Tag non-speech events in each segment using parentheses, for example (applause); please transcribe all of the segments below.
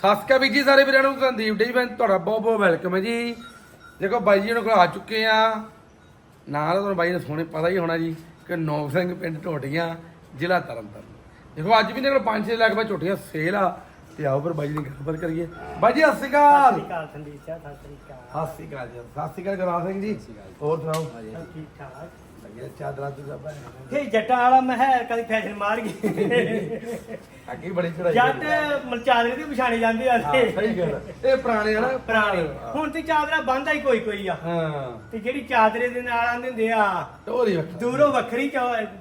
ਸਸਕਾ ਵੀ ਜੀ ਸਾਰੇ ਵੀਰਾਂ ਨੂੰ ਸੰਦੀਪ ਡੇ ਮੈਂ ਤੁਹਾਡਾ ਬਹੁਤ ਬਹੁਤ ਵੈਲਕਮ ਹੈ ਜੀ। ਦੇਖੋ ਬਾਈ ਜੀ ਉਹਨਾਂ ਕੋਲ ਆ ਚੁੱਕੇ ਆ। ਨਾਲ ਤੁਹਾਨੂੰ ਬਾਈ ਨੂੰ ਸੋਹਣੇ ਪਤਾ ਹੀ ਹੋਣਾ ਜੀ ਕਿ ਨੌਬ ਸਿੰਘ ਪਿੰਡ ਢੋਟੀਆਂ ਜ਼ਿਲ੍ਹਾ ਤਰਨਤਾਰਨ। ਦੇਖੋ ਅੱਜ ਵੀ ਨੇ ਕੋਲ 5-6 ਲੱਖ ਰੁਪਏ ਝੋਟੀਆਂ ਸੇਲ ਆ ਤੇ ਆਓ ਫਿਰ ਬਾਈ ਜੀ ਗੱਲਬਾਤ ਕਰੀਏ। ਬਾਈ ਜੀ ਸਤਿ ਸ਼੍ਰੀ ਅਕਾਲ। ਸਤਿ ਸ਼੍ਰੀ ਅਕਾਲ ਸੰਦੀਪ ਸਿੰਘ ਸਤਿ ਸ਼੍ਰੀ ਅਕਾਲ। ਸਤਿ ਸ਼੍ਰੀ ਅਕਾਲ ਜੀ। ਸਤਿ ਸ਼੍ਰੀ ਅਕਾਲ ਗੁਰਨਾਮ ਸਿੰਘ ਜੀ। ਹੋਰ ਸੁਣਾਓ? ਠੀਕ ਠਾਕ? ਲੱਗਿਆ ਚਾਦਰਾਂ ਤੇ ਜੱਟਾਂ ਵਾਲਾ ਮੈਂ ਹੈ ਕਦੀ ਫੈਸ਼ਨ ਮਾਰ ਗਈ। ਅੱਗੇ ਬੜੀ ਚੜਾਈ ਜੱਟ ਮਲਚਾਦਰੇ ਦੀ ਪਛਾਣੇ ਜਾਂਦੇ ਆ। ਤੇ ਸਹੀ ਗੱਲ। ਇਹ ਪੁਰਾਣੇ ਆ ਨਾ ਪੁਰਾਣੇ। ਹੁਣ ਤੇ ਚਾਦਰਾ ਬੰਦਾ ਹੀ ਕੋਈ ਕੋਈ ਆ। ਹਾਂ। ਤੇ ਜਿਹੜੀ ਚਾਦਰੇ ਦੇ ਨਾਲ ਆਂਦੇ ਹੁੰਦੇ ਆ ਟੋਰੀ ਵੱਖਰਾ। ਦੂਰੋਂ ਵੱਖਰੀ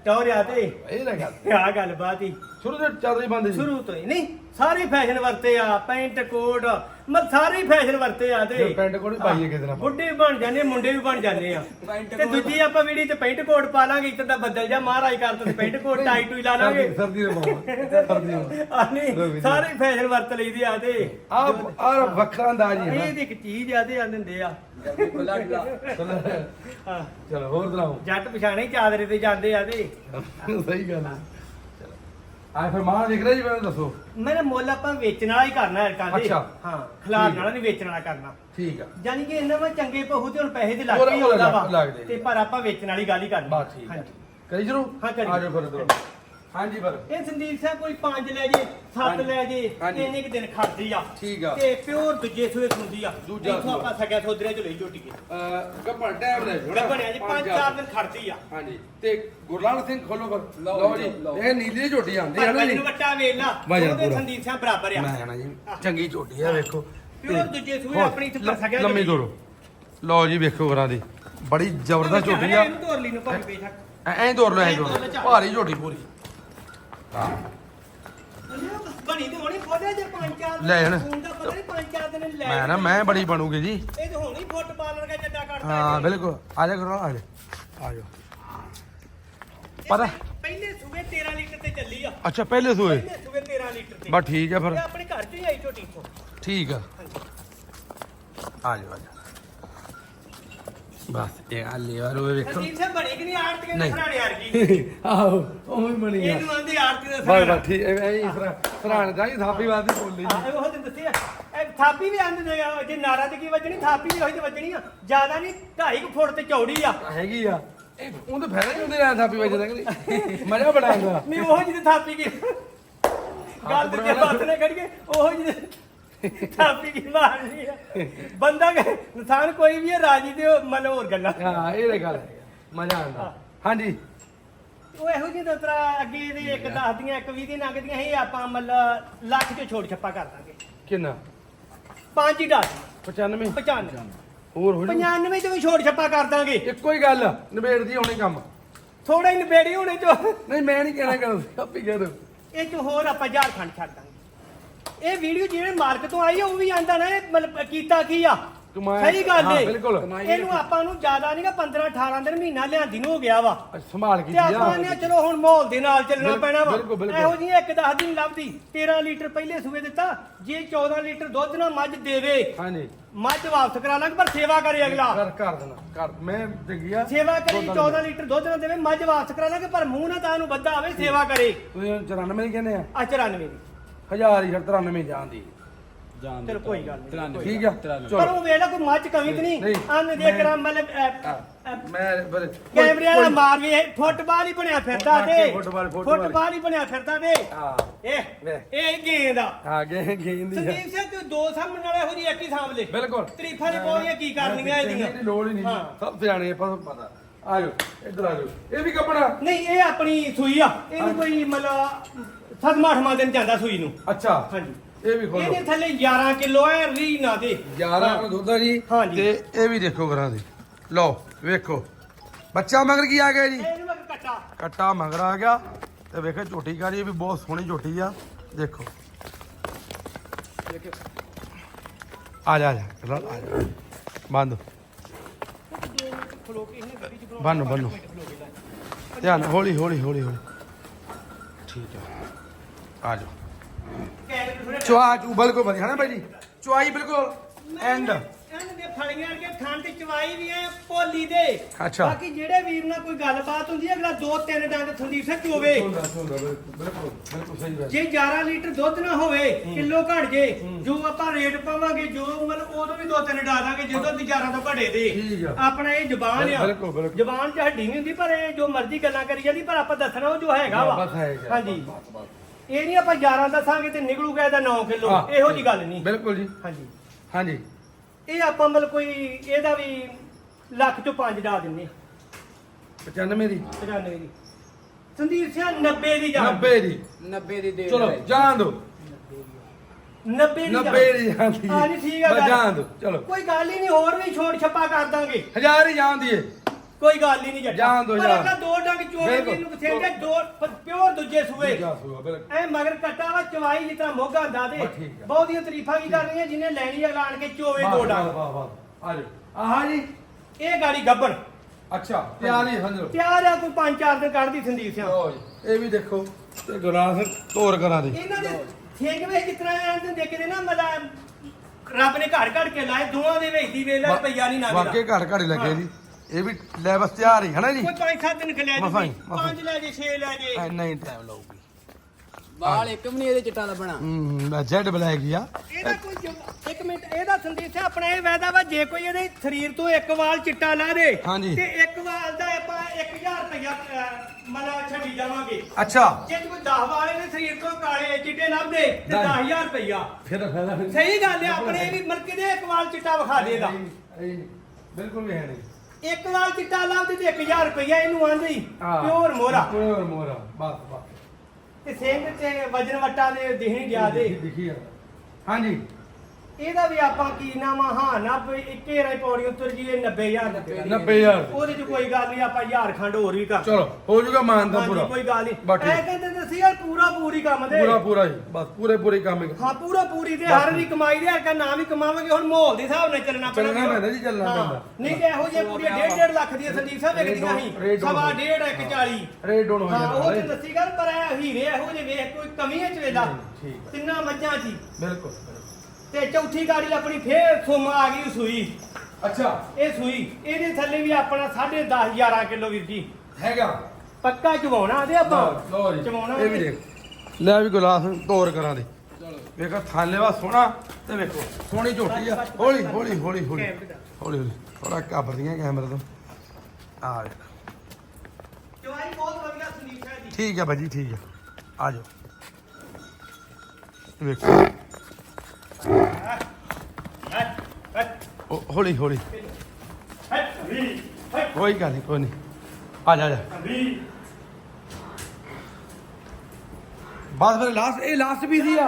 ਟੌਰਿਆ ਤੇ। ਇਹ ਨਾ ਗੱਲ ਆ। ਗੱਲ ਬਾਤ ਹੀ। ਸ਼ੁਰੂ ਤੋਂ ਚਾਦਰੀ ਬੰਦ ਸ਼ੁਰੂ ਤੋਂ ਹੀ। ਨਹੀਂ ਸਾਰੇ ਫੈਸ਼ਨ ਵਰਤੇ ਆ ਪੈਂਟ ਕੋਟ ਮੈਂ ਸਾਰੇ ਫੈਸ਼ਨ ਵਰਤੇ ਆ ਤੇ। ਪੈਂਟ ਕੋਟ ਵੀ ਪਾਈਏ ਕਿਸੇ ਦਿਨ। ਬੁੱਢੇ ਵੀ ਬਣ ਜਾਂਦੇ ਮੁੰਡੇ ਵੀ ਬਣ ਜਾਂਦੇ ਆ। ਤੇ ਦੂਜੀ ਆਪਾਂ ਵੀੜੀ ਤੇ ਪੈਂਟ ਕੋਟ ਪਾ ਲਾਂਗੇ ਇੱਥੇ ਤਾਂ ਬੱਦਲ ਜਾ ਮਹਾਰਾਜ ਕਰ ਤੇ ਪੈਂਟ (laughs) ਕੋਟ ਟਾਈ ਟੂਈ ਲਾ ਲਾਂਗੇ। ਸਰਦੀ ਦੇ ਮਾਮਾ ਸਰਦੀ ਦੇ ਆ ਨਹੀਂ ਸਾਰੇ ਫੈਸ਼ਨ ਵਰਤ ਲਈਦੇ ਆ ਤੇ। ਆ ਆ ਵੱਖਰਾ ਅੰਦਾਜ਼ ਹੀ ਹੈ ਇਹ ਤੇ ਇੱਕ ਚੀਜ਼ ਆ ਤੇ ਆ ਦਿੰਦੇ ਆ। ਚਲੋ ਹੋਰ ਸੁਣਾਓ? ਜੱਟ ਪਛਾਣੇ ਚਾਦਰੇ ਤੇ ਜਾਂਦੇ ਆ ਤੇ। ਸਹੀ ਗੱਲ ਚਲੋ ਆ ਫਿਰ ਮਾਂ ਦੇਖ ਰਿਹਾ ਜੀ ਮੈਨੂੰ ਦੱਸੋ। ਮੇਰੇ ਮੁੱਲ ਆਪਾਂ ਵੇਚਣ ਵਾਲਾ ਹੀ ਕਰਨਾ ਹੈ ਕਾਦੇ ਅੱਛਾ। ਹਾਂ ਖਿਲਾਰਨ ਵਾਲਾ ਨਹੀਂ ਵੇਚਣ ਵਾਲਾ ਕਰਨਾ। ਠੀਕ ਆ ਯਾਨੀ ਕਿ ਇਹਨਾਂ ਵਿੱਚ ਚੰਗੇ ਪਹੂ ਤੇ ਹੁਣ ਪੈਸੇ ਦੇ ਲੱਗ ਹੀ ਲੱਗਦੇ ਵਾ। ਤੇ ਪਰ ਆਪਾਂ ਵੇਚਣ ਵਾਲੀ ਗੱਲ ਹੀ ਕਰਨੀ। ਬਸ ਠੀਕ ਆ ਹਾਂਜੀ। ਕਰੀ ਜਰੂ ਹਾਂ, ਕਰੀਏ। ਆ ਜਾਓ ਫਿਰ ਦੋ ਹਾਂਜੀ ਫਿਰ ਇਹ ਸੰਦੀਪ ਸਾਹਿਬ ਕੋਈ 5 ਲੈ ਜੇ 7 ਹਾਂਜੀ। ਲੈ ਜੇ ਹਾਂਜੀ। ਇੰਨੇ ਕਿ ਦਿਨ ਖੜਦੀ ਆ। ਠੀਕ ਆ। ਤੇ ਪਿਓਰ ਦੂਜੇ ਸੂਏ ਹੁੰਦੀ ਆ। ਦੂਜਾ ਇੱਥੋਂ ਸੂਆ। ਆਪਾਂ ਸਕਿਆ ਸੋਦਰੇ ਚ ਲਈ ਝੋਟੀ ਕੇ ਅ ਗੱਪਣ ਟਾਈਮ ਲੈ ਜੋੜਾ ਬਣਿਆ ਜੀ 5-4 ਦਿਨ ਖੜਦੀ ਆ। ਹਾਂਜੀ। ਤੇ ਗੁਰਲਾਲ ਸਿੰਘ ਖੋਲੋ ਫਿਰ। ਲਓ ਜੀ ਇਹ ਨੀਲੀ ਦੀ ਝੋਟੀ ਆਂਦੀ ਹੈ ਪਰ ਨਾ ਜੀ। ਵੱਟਾ ਵੇਖ ਲਾ। ਵਜਨ ਉਹਦੇ ਪੂਰਾ। ਸੰਦੀਪ ਸਿੰਘ ਬਰਾਬਰ ਆ। ਮੈਂ ਨਾ ਜੀ। ਚੰਗੀ ਝੋਟੀ ਆ ਵੇਖੋ। ਪਿਓਰ ਤੇ ਦੂਜੇ ਸੂਏ ਹੋਰ, ਆਪਣੀ ਇੱਥੇ ਲ- ਗਿਆ ਲੰਮੀ। ਤੋਰੋ ਲਓ ਜੀ ਵੇਖੋ ਘਰਾਂ ਦੀ। ਬੜੀ ਜ਼ਬਰਦਸਤ ਝੋਟੀ ਆ। ਇਹਨੂੰ ਤੋਰ ਲਈ ਨੂੰ ਭਾਵੇਂ ਬੇਸ਼ੱਕ। ਐ ਐਂ ਤੋਰ ਲਓ। ਐਂ ਲਓ। ਚੱਲ। ਭਾਰੀ ਝੋਟੀ ਪੂਰੀ। ਬਣੀ ਤੇ ਹੋਣੀ। ਫੋਟੋ ਜੇ 5-4 ਲੈ ਜਾਣ। ਫੋਨ ਦਾ ਪਤਾ ਨਹੀਂ 5-4 ਦਿਨ ਲੈ ਮੈਂ ਨਾ ਮੈਂ ਬੜੀ ਬਣੂਗੀ ਜੀ। ਇਹ ਤਾਂ ਹੋਣੀ ਫੁੱਟ ਪਾਲਣ ਦਾ ਜੱਡਾ ਕੱਟਦਾ ਹਾਂ। ਬਿਲਕੁਲ। ਆ ਜਾ ਕਰੋ ਆ ਜਾ। ਆ ਜਾ। ਇਹ ਪਤਾ- ਪਹਿਲੇ ਸੂਬੇ 13 ਲੀਟਰ ਤੇ ਚੱਲੀ ਆ ਅੱਛਾ ਪਹਿਲੇ ਸੂਏ। ਪਹਿਲੇ ਸੂਬੇ 13 ਲੀਟਰ ਤੇ ਬਸ ਠੀਕ ਆ ਫਿਰ। ਇਹ ਆਪਣੇ ਘਰ ਚ ਹੀ ਆਈ ਝੋਟੀ ਤੋਂ ਠੀਕ ਆ। ਆ ਜਾ ਆ ਜਾ ਬਸ ਇਹ ਆ ਲੇਵਰ ਹੋਵੇ ਵੇਖੋ। ਸੰਦੀਪ ਸਾਹਿਬ ਬਣੀ ਕਿ ਨਹੀਂ? ਆੜਤੀ ਦੇ ਨਹੀਂ। ਆਰਗੀ (laughs) ਆਹੋ ਉਹ ਵੀ ਬਣੀ ਆ। ਇਹਨੂੰ ਆਂਦੀ ਆੜਤੀ ਦਾ ਬਸ ਬਸ ਠੀਕ ਐ ਐਂ ਸਰਾ ਸਰਾਣ ਦਾ ਹੀ ਥਾਪੀ ਵਾਦੀ ਬੋਲੀ ਜੀ। ਆਹ ਉਹ ਤੇ ਦੱਸਿਆ ਇਹ ਥਾਪੀ ਵੀ ਆਂਦੇ ਨੇ ਆ, ਜੇ ਨਾਰਾ ਤੇ ਕੀ ਵੱਜਣੀ? ਥਾਪੀ ਵੀ ਉਹੀ ਤੇ ਵੱਜਣੀ ਆ। ਜ਼ਿਆਦਾ ਨਹੀਂ 2.5 ਫੁੱਟ ਤੇ ਚੌੜੀ ਆ। ਹੈਗੀ ਆ। ਇਹ ਉਹ ਤਾਂ ਫਾਇਦਾ ਹੀ ਹੁੰਦੇ ਆ ਥਾਪੀ ਵੱਜਦਾ ਕਿ ਮਜ਼ਾ ਬੜਾ ਆਉਂਦਾ। ਨਹੀਂ ਉਹ ਜਿਹੀ ਥਾਪੀ ਕੀ? ਗੱਲ ਤੇ ਬਾਤ ਨੇ ਕਰੀਏ ਉਹ ਜਿਹੀ ਥਾਪੀ ਕੀ ਮਾਰਨੀ ਆ। ਬੰਦਾ ਕਿ ਇਨਸਾਨ ਕੋਈ ਵੀ ਹੈ ਰਾਜੀ ਤੇ ਉਹ ਮਤਲਬ ਹੋਰ ਗੱਲਾਂ। ਹਾਂ ਇਹ ਤਾਂ ਗੱਲ ਹੈ। ਮਜ਼ਾ ਆਉਂਦਾ। ਹਾਂਜੀ। ਉਹ ਇਹੋ ਜਿਹੀ ਤਰ੍ਹਾਂ ਅੱਗੇ ਦੇ ਇੱਕ ਦੱਸਦੀਆਂ ਇੱਕ 20 ਦੀ ਨੰਗਦੀਆਂ ਸੀ ਆਪਾਂ ਮਤਲਬ ਲੱਖ ਤੇ ਛੋੜ ਛੱਪਾ ਕਰ ਦਾਂਗੇ। ਕਿੰਨਾ? ਪੰਜ ਹੀ ਦੱਸ। 95 95 ਹੋਰ ਹੋ ਜੂ 95 ਚ ਵੀ ਛੋੜ ਛੱਪਾ ਕਰ ਦਾਂਗੇ। ਇੱਕੋ ਹੀ ਗੱਲ ਨਿਬੇੜ ਦੀ ਹੋਣੀ ਕੰਮ। ਥੋੜਾ ਹੀ ਨਵੇੜੀ ਹੋਣੇ ਚ। ਨਹੀਂ ਮੈਂ ਨਹੀਂ ਕਹਿਣਾ ਕਰ ਆਪੀ ਕਹਿ ਦੋ। ਇਹ ਚ ਹੋਰ ਆਪਾਂ ਝਾਰਖੰਡ ਛੱਡ ਦਾਂਗੇ। ਇਹ ਵੀਡੀਓ ਜਿਹੜੇ ਮਾਰਕ ਤੋਂ ਆਈ ਆ ਉਹ ਵੀ ਆਂਦਾ ਨਾ ਇਹ ਮਤਲਬ ਕੀਤਾ ਕੀ ਆ? ਕਮਾਇਆ- ਸਹੀ ਗੱਲ ਹਾਂ, ਏ। ਬਿਲਕੁਲ। ਇਹਨੂੰ ਆਪਾਂ ਨੂੰ ਜ਼ਿਆਦਾ ਨਹੀਂਗਾ 15 18 ਦਿਨ ਮਹੀਨਾ ਲਿਆਂਦੀ ਨੂੰ ਹੋ ਗਿਆ ਵਾ। ਸੰਭਾਲ ਕੇ ਤੇ ਆਪਾਂ ਨੇ ਚਲੋ ਹੁਣ ਮਾਹੌਲ ਦੇ ਨਾਲ ਚੱਲਣਾ ਬਿਲਕੁਲ, ਪੈਣਾ ਵਾ। ਬਿਲਕੁਲ, ਬਿਲਕੁਲ। ਇਹੋ ਜਿਹੀ ਇੱਕ ਦਸ ਦਿਨ ਲੱਭਦੀ 13 ਲੀਟਰ ਪਹਿਲੇ ਸੂਏ ਦਿੱਤਾ ਜੇ 14 ਲੀਟਰ ਦੁੱਧ ਨਾ ਮੱਝ ਦੇਵੇ ਹਾਂਜੀ। ਮੱਝ ਵਾਪਸ ਕਰਾ ਲਾਂਗੇ ਪਰ ਸੇਵਾ ਕਰੇ ਅਗਲਾ। ਕਰ ਕਰ ਦੇਣਾ ਕਰ ਮੈਂ ਚੰਗੀ ਆ। ਸੇਵਾ ਕਰੀ 14 ਲੀਟਰ ਦੁੱਧ ਨਾ ਦੇਵੇ ਮੱਝ ਵਾਪਸ ਕਰਾ ਲਾਂਗੇ ਪਰ ਮੂੰਹ ਨਾ ਤਾਂ ਨੂੰ ਬੱਧਾ ਆਵੇ ਸੇਵਾ ਕਰੇ। ਤੁਸੀਂ 94 ਨਹੀਂ ਕਹਿੰਦੇ ਆ। ਆ 94 ਦੀ। ਹਜ਼ਾਰ ਹੀ 93 ਜਾਂਦੀ ਚਲੋ ਕੋਈ ਗੱਲ ਨਹੀਂ ਠੀਕ ਆ? ਪਰ ਚਲੋ। ਉਹ ਵੇਲਾ ਕੋਈ ਮੱਝ ਕਵੀ ਤੇ ਨਹੀਂ? ਨਹੀਂ, ਅੰਨ ਦੇ ਮੈਂ- ਕਰਾਂ ਮਤਲਬ ਅਹ, ਅਹ, ਮੈਂ ਫਿਰ ਕੈਮਰੇ ਵਾਲਾ ਮਾਰ ਵੀ ਇਹ ਫੁੱਟਬਾਲ ਹੀ ਬਣਿਆ ਫਿਰਦਾ ਤੇ ਫੁੱਟਬਾਲ, ਫੁੱਟਬਾਲ। ਫੁੱਟਬਾਲ ਹੀ ਬਣਿਆ ਫਿਰਦਾ ਤੇ ਹਾਂ। ਇਹ। ਇਹ ਗੇਂਦ ਆ। ਆ ਗਏ ਗੇਂਦ ਦੀ ਆ। ਸੰਦੀਪ ਸਿੰਘ ਤੂੰ ਦੋ ਸਾਹਮਣੇ ਵਾਲੇ ਇਹੋ ਇੱਕ ਹੀ ਲੈ। ਬਿਲਕੁਲ। ਤਰੀਫਾਂ ਨੇ ਪਾਉਣੀਆਂ ਕੀ ਕਰਨੀਆਂ ਇਹਦੀਆਂ। ਇਹਦੀ ਲੋੜ ਹੀ ਨਹੀਂ। ਹਾਂ। ਸਭ ਸਿਆਣੇ ਆਪਾਂ ਨੂੰ ਪਤਾ। ਆ ਜਾਓ ਇੱਧਰ ਆ ਜਾਓ। ਇਹ ਵੀ ਕੱਪੜਾ? ਨਹੀਂ ਇਹ ਆਪਣੀ ਸੂਈ ਆ। ਇਹਨੂੰ ਕੋਈ ਮਤਲਬ ਸਦਮਾ ਅਠਵਾਂ ਦਿਨ ਜਾਂਦਾ ਸੂਈ ਨੂੰ। ਅੱਛਾ। ਹਾਂਜੀ। ਇਹ ਵੀ ਖੋਲੋ ਇਹਦੇ ਥੱਲੇ 11 ਕਿਲੋ ਹੈ ਰੀ ਨਾ ਦੇ। 11 ਕਿਲੋ ਦੁੱਧ ਆ ਜੀ। ਹਾਂਜੀ। ਤੇ ਇਹ ਵੀ ਦੇਖੋ ਕਰਾਂ ਦੀ। ਲਓ ਵੇਖੋ। ਬੱਚਾ ਮਗਰ ਕੀ ਆ ਗਿਆ ਜੀ? ਇਹਨੂੰ ਕੱਟਾ। ਕੱਟਾ ਮਗਰ ਆ ਗਿਆ। ਤੇ ਵੇਖੋ ਝੋਟੀ ਕਾਰੀ ਇਹ ਵੀ ਬਹੁਤ ਸੋਹਣੀ ਝੋਟੀ ਆ। ਦੇਖੋ। ਆ ਜਾ ਆ ਜਾ। ਚੱਲ ਆ ਜਾ। ਬੰਦ। ਖਲੋ ਕੇ ਇਹਨੇ ਗੱਡੀ ਚ ਬਣਾਉਣਾ ਬੰਨੋ, ਬੰਨੋ। ਧਿਆਨ ਨਾਲ, ਹੌਲੀ ਹੌਲੀ ਹੌਲੀ ਹੌਲੀ। ਠੀਕ ਆ। ਆ ਜਾਓ। ਕੈਮਰੇ ਥੋੜੇ ਚੁਆ ਚੂ ਬਿਲਕੁਲ ਵਧੀਆ ਹੈ ਨਾ ਬਾਈ ਜੀ? ਚੁਆਈ ਬਿਲਕੁਲ। ਐਂਡ। ਥਲੀਆਂ ਕੇ ਥਣ ਤੇ ਚਵਾਈ ਵੀ ਐ ਭੋਲੀ ਦੇ। ਅੱਛਾ। ਬਾਕੀ ਜਿਹੜੇ ਵੀਰ ਨਾਲ ਕੋਈ ਗੱਲਬਾਤ ਹੁੰਦੀ ਹੈ ਅਗਲਾ ਦੋ ਤਿੰਨ ਡੰਗ ਸੰਦੀਪ ਸਿੰਘ ਚੋਵੇ। ਬਿਲਕੁਲ ਬਿਲਕੁਲ ਸਹੀ ਗੱਲ। ਜੇ 11 ਲੀਟਰ ਦੁੱਧ ਨਾ ਹੋਵੇ ਕਿਲੋ ਘਟ ਜੇ ਜੋ ਆਪਾਂ ਰੇਟ ਪਾਵਾਂਗੇ ਜੋ ਮਤਲਬ ਉਦੋਂ ਵੀ ਦੋ ਤਿੰਨ ਡਾ ਦਾਂਗੇ ਜਦੋਂ ਦੀ 11 ਤੋਂ ਘਟੇ ਦੇ। ਆ। ਆਪਣਾ ਇਹ ਜ਼ਬਾਨ ਆ। ਬਿਲਕੁਲ, ਬਿਲਕੁਲ। ਜ਼ਬਾਨ 'ਚ ਹੱਡੀ ਨਹੀਂ ਹੁੰਦੀ ਪਰ ਇਹ ਜੋ ਮਰਜ਼ੀ ਗੱਲਾਂ ਕਰੀ ਜਾਂਦੀ ਪਰ ਆਪਾਂ ਦੱਸਣਾ ਉਹ ਜੋ ਹੈਗਾ ਵਾ। ਬਸ। ਹਾਂਜੀ। ਬਸ, ਬਸ। ਇਹ ਨਹੀਂ ਆਪਾਂ 11 ਦੱਸਾਂਗੇ ਤੇ ਨਿਕਲੂਗਾ ਇਹਦਾ 9 ਕਿਲੋ। ਹਾਂ। ਇਹੋ ਜੀ ਗੱਲ ਨਹੀਂ। ਬਿਲਕੁਲ ਜੀ। ਹਾਂਜੀ। ਹਾਂਜੀ। ਇਹ ਆਪਾਂ ਮਤਲਬ ਕੋਈ ਇਹਦਾ ਵੀ ਲੱਖ ਚੋਂ 5 ਡਾ ਦਿੰਨੇ 95 ਦੀ? 95 ਦੀ। ਸੰਦੀਪ ਸਿੰਘ 90 ਦੀ ਜਾਨ 90 ਦੀ। 90 ਦੀ ਦੇ ਚਲੋ ਦੇ ਜਾਣ ਦੋ 90 ਦੀ 90 ਦੀ। ਜਾਂਦੀ ਹਾਂ ਜੀ ਠੀਕ ਆ ਬਸ। ਜਾਣ ਦੋ ਚਲੋ। ਕੋਈ ਗੱਲ ਹੀ ਨਹੀਂ ਹੋਰ ਵੀ ਛੋੜ ਛੱਪਾ ਕਰ ਦਾਂਗੇ। ਹਜ਼ਾਰ ਹੀ ਜਾਂਦੀ ਏ ਕੋਈ ਗੱਲ ਹੀ ਨਹੀਂ ਜੱਟਾ। ਜਾਣ ਦਿਓ, ਪਰ ਜਾਣ। ਦੋ ਡੰਗ ਚੋਵੇ ਬਿਲਕੁਲ। ਮੈਨੂੰ ਬਥੇਰੇ ਦੋ ਪਿਓਰ ਦੂਜੇ ਸੂਏ। ਦੂਜਾ ਸੂਆ, ਬਿਲਕੁਲ। ਐ ਮਗਰ ਕੱਟਾ ਵਾ ਚਵਾਈ ਜਿੱਦਾਂ ਮੋਗਾ ਦੇ ਬਸ ਠੀਕ ਆ। ਬਹੁਤੀਆਂ ਤਾਰੀਫਾਂ ਕੀ ਕਰਨੀਆਂ ਜਿਹਨੇ ਲੈਣੀ ਅਗਲਾ ਆਣ ਕੇ ਚੋਵੇ ਦੋ ਡੰਗ। ਵਾਹ ਵਾਹ ਆ ਜਾ ਆਹਾ ਜੀ। ਇਹ ਗਾੜੀ ਗੱਬਣ। ਅੱਛਾ ਤਿਆਰ ਹੀ ਸਮਝ ਲਓ। ਤਿਆਰ ਆ ਕੋਈ ਪੰਜ ਚਾਰ ਦਿਨ ਕੱਢਦੀ ਸੰਦੀਪ ਲਓ ਜੀ ਇਹ ਵੀ ਦੇਖੋ ਤੇ ਗੁਰਾਸ ਤੋਰ ਕਰਾਂ ਦੀ। ਇਹਨਾਂ ਦੇ ਠੇਕ ਵਿੱਚ ਜਿਤਨਾ ਐਂ ਦੇਖਦੇ ਨਾ ਮਤਲਬ ਰੱਬ ਨੇ ਘੜ ਘੜ ਕੇ ਲਾਏ ਦੋਵਾਂ ਦੇ ਵਿੱਚ ਦੀ ਵੇਲਾ ਰੁਪਈਆ ਨਹੀਂ ਵਾਕੇ ਲੱਗਦਾ ਘੜ ਘੜ ਹੀ ਲੱਗੇ ਜੀ। ਇਹ ਵੀ ਲੈ ਬਸ ਤਿਆਰ ਹੀ ਹਨਾ ਜੀ? ਕੋਈ ਪੰਜ ਸੱਤ ਦਿਨ ਖਲਿਆ ਮਸਾਂ ਹੀ, ਜੀ ਮਸਾਂ ਹੀ। ਪੰਜ ਲੈ ਜੇ ਛੇ ਲੈ ਜੇ। ਇੰਨਾ ਹੀ ਟਾਈਮ ਲਾਊਗੀ। ਵਾਲ ਇੱਕ ਵੀ ਨਹੀਂ ਇਹਦੇ ਚਿੱਟਾ ਲੱਭਣਾ। ਹੂੰ ਮੈਂ ਜੈਡ ਬਲੈਕ ਹੀ ਆ। ਇਹਦਾ ਕੋਈ ਇੱਕ ਮਿੰਟ ਇਹਦਾ ਸੰਦੇਸ਼ ਹੈ ਆਪਣਾ ਇਹ ਵਾਅਦਾ ਵਾ ਜੇ ਕੋਈ ਇਹਦੇ ਸਰੀਰ ਤੋਂ ਇੱਕ ਵਾਲ ਚਿੱਟਾ ਲਾ ਦੇ ਹਾਂਜੀ। ਤੇ ਇੱਕ ਵਾਲ ਦਾ ਆਪਾਂ 1000 ਰੁਪਇਆ ਮਲਾ ਛੱਡੀ ਜਾਵਾਂਗੇ। ਅੱਛਾ। ਜੇ ਕੋਈ 10 ਵਾਲੇ ਦੇ ਸਰੀਰ ਤੋਂ ਕਾਲੇ ਚਿੱਟੇ ਲੱਭਦੇ ਤੇ ਦਸ। 10000 ਰੁਪਇਆ ਫਿਰ ਤਾਂ ਫਾਇਦਾ ਫਿਰ ਸਹੀ ਗੱਲ ਹੈ ਆਪਣੇ ਵੀ ਮਲਕੇ ਦੇ ਇੱਕ ਵਾਲ ਚਿੱਟਾ ਵਿਖਾ ਦੇਦਾ। ਬਿਲਕੁਲ ਵੀ ਹੈ ਨਹੀਂ। ਇੱਕ ਵਾਲ ਚਿੱਟਾ ਲੱਭਦੇ ਤੇ 1000 ਰੁਪਇਆ ਇਹਨੂੰ ਆਂਦੇ ਹਾਂ। ਪਿਓਰ ਮੋਰਾ ਪਿਓਰ ਮੋਰਾ ਬਸ ਬਸ। ਤੇ ਸਿੰਘ ਤੇ ਵਜਨ ਵਟਾ ਦੇ ਦਿਹਣੀ ਗਿਆ ਦੇ ਦਿਖੀ ਆ। ਹਾਂਜੀ। ਇਹਦਾ ਵੀ ਆਪਾਂ ਕੀ ਨਾਮ ਆ? ਹਾਂ ਨਾ ਵੀ ਇੱਕੇ ਰਾਈ ਪੌੜੀ ਉੱਤਰ ਜੀਏ 90000 ਰੁਪਏ 90000 ਉਹਦੇ ਚ ਕੋਈ ਗੱਲ ਨਹੀਂ ਆਪਾਂ ਹਜ਼ਾਰ ਖੰਡ ਹੋਰ ਵੀ ਕਰ। ਚਲੋ ਹੋ ਜਾਊਗਾ ਮਾਨ ਦਾ ਹਾਂਜੀ, ਪੂਰਾ। ਕੋਈ ਗੱਲ ਨਹੀਂ। ਐ ਕਹਿੰਦੇ ਤੇ ਸੀ ਯਾਰ ਪੂਰਾ ਪੂਰੀ ਕੰਮ ਦੇ। ਪੂਰਾ ਪੂਰਾ ਜੀ ਬਸ ਪੂਰੇ ਪੂਰੇ ਕੰਮ ਹੀ। ਹਾਂ ਪੂਰਾ ਪੂਰੀ ਤੇ ਹਰ ਦੀ ਕਮਾਈ ਦੇ ਹਰਕਾ ਨਾਮ ਹੀ ਕਮਾਵਾਂਗੇ ਹੁਣ ਮਾਹੌਲ ਦੇ ਹਿਸਾਬ ਨਾਲ ਚੱਲਣਾ ਚੱਲਣਾ ਪੈਂਦਾ ਜੀ, ਚੱਲਣਾ ਹਾਂ, ਪੈਂਦਾ। ਨਹੀਂ ਤੇ ਇਹੋ ਜਿਹੇ ਪੂਰੀਆਂ 1.5 ਲੱਖ ਦੀਆਂ ਸੰਦੀਪ ਸਾਹਿਬ ਵਿਕਦੀਆਂ ਰੇਟ ਰੇਟ ਸੀ ਸਵਾ ਡੇਢ ਇੱਕ 40 ਰੇਟ ਡਾਊਨ ਹੋ ਹਾਂ ਉਹ ਤੇ ਦੱਸੀ ਗੱਲ ਪਰ ਇਹ ਹੀਰੇ ਇਹੋ ਜਿਹੇ ਵੇਖ ਕੋਈ ਕਮੀ ਹੈ ਚਵੇਲਾ? ਠੀਕ। ਹੈ। ਤਿੰਨਾਂ ਮੱਝਾਂ ਸੀ ਬਿਲਕੁਲ। ਤੇ ਚੌਥੀ ਗਾੜੀ ਆਪਣੀ ਫੇਰ ਸੋਮਾ ਆ ਗਈ ਸੂਈ। ਅੱਛਾ। ਇਹ ਸੂਈ ਇਹਦੇ ਥੱਲੇ ਵੀ ਆਪਣਾ 10.5 11 ਕਿਲੋ ਵੀਰ ਜੀ। ਹੈਗਾ। ਪੱਕਾ ਚਵਾਉਣਾ ਦੇ ਆਪਾਂ? ਲਓ ਜੀ। ਚਵਾਉਣਾ ਇਹ ਵੀ ਦੇਖ। ਲੈ ਵੀ ਗਲਾਸ ਤੋਰ ਕਰਾਂ ਦੇ। ਵੇਖੋ ਥਾਲੇ ਵਾ ਸੋਹਣਾ ਤੇ ਵੇਖੋ ਸੋਹਣੀ ਝੋਟੀ ਆ। ਹੌਲੀ ਹੌਲੀ ਹੌਲੀ ਹੌਲੀ। ਹੌਲੀ ਹੌਲੀ। ਥੋੜਾ ਕਾਬਰਦੀਆਂ ਕੈਮਰਾ ਤੋਂ। ਆ ਵੇਖ। ਚਵਾਈ ਬਹੁਤ ਵਧੀਆ ਜੀ। ਠੀਕ ਆ ਭਾਜੀ ਠੀਕ ਆ। ਆ ਜਾਓ। ਵੇਖੋ। ਉਹ ਹੌਲੀ ਹੌਲੀ। ਕੋਈ ਗੱਲ ਨਹੀਂ ਕੋਈ ਨਹੀਂ ਆ ਜਾ ਆ ਜਾ। ਬਸ ਫਿਰ ਲਾਸਟ ਇਹ ਲਾਸਟ ਵੀ ਦੀ ਆ।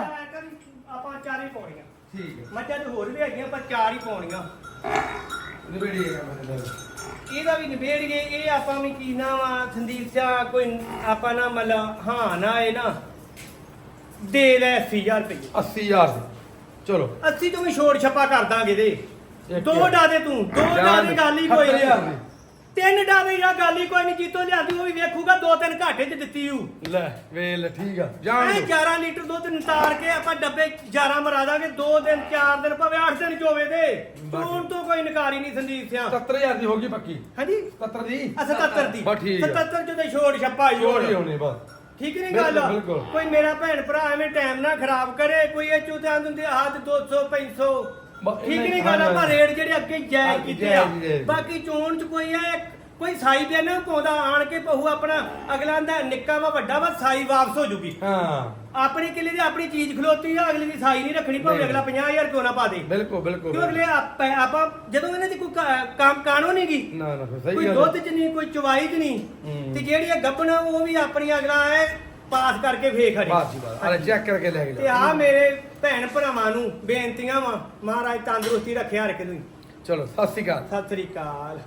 ਆਪਾਂ ਚਾਰ ਹੀ ਪਾਉਣੀਆਂ। ਠੀਕ ਹੈ ਮੱਝਾਂ ਤੇ ਹੋਰ ਵੀ ਹੈਗੀਆਂ ਪਰ ਚਾਰ ਹੀ ਪਾਉਣੀਆਂ। ਨਿਬੇੜੀ ਹੈ ਕੰਮ ਇਹਦਾ ਵੀ ਨਿਬੇੜ ਗਏ ਇਹ ਆਪਾਂ ਵੀ ਕੀ ਨਾਮ ਆ ਸੰਦੀਪ ਸਿੰਘ ਕੋਈ ਆਪਾਂ ਨਾ ਮਤਲਬ ਹਾਂ ਨਾ ਇਹ ਨਾ ਦੇ ਲੈ 80000 ਰੁਪਏ 80000 ਦੇ। ਚਲੋ। 80 ਤੋਂ ਵੀ ਛੋੜ ਛੱਪਾ ਕਰ ਦਾਂਗੇ ਦੇ ਦੋ ਹਜ਼ਾਰ। ਡਾਦੇ ਤੂੰ ਦੋ ਡਾਦੇ ਦੇ। ਗੱਲ ਹੀ ਕੋਈ ਨਹੀਂ ਦੇ। ਤਿੰਨ ਡਾਦੇ ਜਾਂ ਗੱਲ ਹੀ ਕੋਈ ਨਹੀਂ ਜੀਤੋ ਲਿਆਦੀ ਉਹ ਵੀ ਵੇਖੂਗਾ ਦੋ ਤਿੰਨ ਘਾਟੇ ਚ ਦਿੱਤੀ ਹੂ। ਲੈ ਵੇਲ ਠੀਕ ਆ ਜਾਣ ਐ ਦੋ 11 ਲੀਟਰ ਦੁੱਧ ਨਿਤਾਰ ਕੇ ਆਪਾਂ ਡੱਬੇ 11 ਮਰਾ ਦਾਂਗੇ ਦੋ ਦਿਨ ਚਾਰ ਦਿਨ ਭਾਵੇਂ 8 ਦਿਨ ਚੋਵੇ ਦੇ ਤੂੰ। ਤੋਂ ਕੋਈ ਨਕਾਰੀ ਨਹੀਂ ਸੰਦੀਪ ਸਿੰਘ 70000 ਦੀ ਹੋ ਗਈ ਪੱਕੀ। ਹਾਂਜੀ? 70 ਦੀ? ਆ 77 ਦੀ। ਬਸ ਠੀਕ ਆ। 77 ਚ ਤੇ ਛੋੜ ਛੱਪਾ ਜੋੜ ਹੀ ਹੋਣੀ। ਬਸ। ਠੀਕ ਨਹੀਂ ਗੱਲ। ਕੋਈ ਮੇਰਾ ਭੈਣ ਭਰਾ ਐਵੇਂ ਟਾਈਮ ਨਾ ਖਰਾਬ ਕਰੇ ਕੋਈ ਇਹ ਚੂਤਾਂ ਦਿੰਦੇ ਆਹ ਤੇ 200 500 ਬ- ਠੀਕ ਨਹੀਂ ਗੱਲ ਆਪਾਂ। ਰੇਟ ਜਿਹੜੇ ਅੱਗੇ ਜਾਇਜ਼ ਕੀਤੇ ਆ। ਬਾਕੀ ਚੋਣ ਚ ਕੋਈ ਹੈ ਕੋਈ ਸਾਈ ਦੇ ਨਾ ਪਾਉਂਦਾ ਆਣ ਕੇ ਪਹੂ ਆਪਣਾ ਅਗਲਾ ਦਾ ਨਿੱਕਾ ਵਾ ਵੱਡਾ ਵਾ ਸਾਈ ਵਾਪਸ ਹੋ ਜੂਗੀ ਹਾਂ ਆਪਣੀ ਕਿਲੇ ਦੀ ਆਪਣੀ ਚੀਜ਼ ਖਲੋਤੀ ਆ ਅਗਲੇ ਦੀ ਸਾਈ ਨਹੀਂ ਰੱਖਣੀ ਭਾਵੇਂ। ਅਗਲਾ 50000 ਕਿਉਂ ਨਾ ਪਾ ਦੇ ਬਿਲਕੁਲ ਬਿਲਕੁਲ ਕਿਉਂ ਅਗਲੇ ਆਪ- ਜਦੋਂ ਇਹਨਾਂ ਦੀ ਕੋਈ ਕੰਮ ਕਾਨੂੰਨ ਨਹੀਂ ਗੀ ਨਾ ਨਾ ਸਹੀ ਕੋਈ ਦੁੱਧ ਚ ਨਹੀਂ ਕੋਈ ਚਵਾਈ ਚ ਨਹੀਂ। ਤੇ ਜਿਹੜੀ ਇਹ ਗੱਪਣਾ ਉਹ ਵੀ ਆਪਣੀ ਅਗਲਾ ਹੈ ਪਾਸ ਕਰਕੇ ਵੇਖ ਖੜੇ। ਬਾਤ ਜੀ ਬਾਤ ਅਰੇ ਚੈੱਕ ਕਰਕੇ ਲੈ ਕੇ ਤੇ ਜਾ ਆ ਮੇਰੇ ਭੈਣ ਭਰਾਵਾਂ ਨੂੰ ਬੇਨਤੀਆਂ ਵਾ। ਮਹਾਰਾਜ ਤੰਦਰੁਸਤੀ ਰੱਖਿਆ ਹਰ ਇੱਕ ਨੂੰ ਚਲੋ ਸਤਿ ਸ਼੍ਰੀ ਅਕਾਲ। ਸਤਿ ਸ੍ਰੀ ਅਕਾਲ।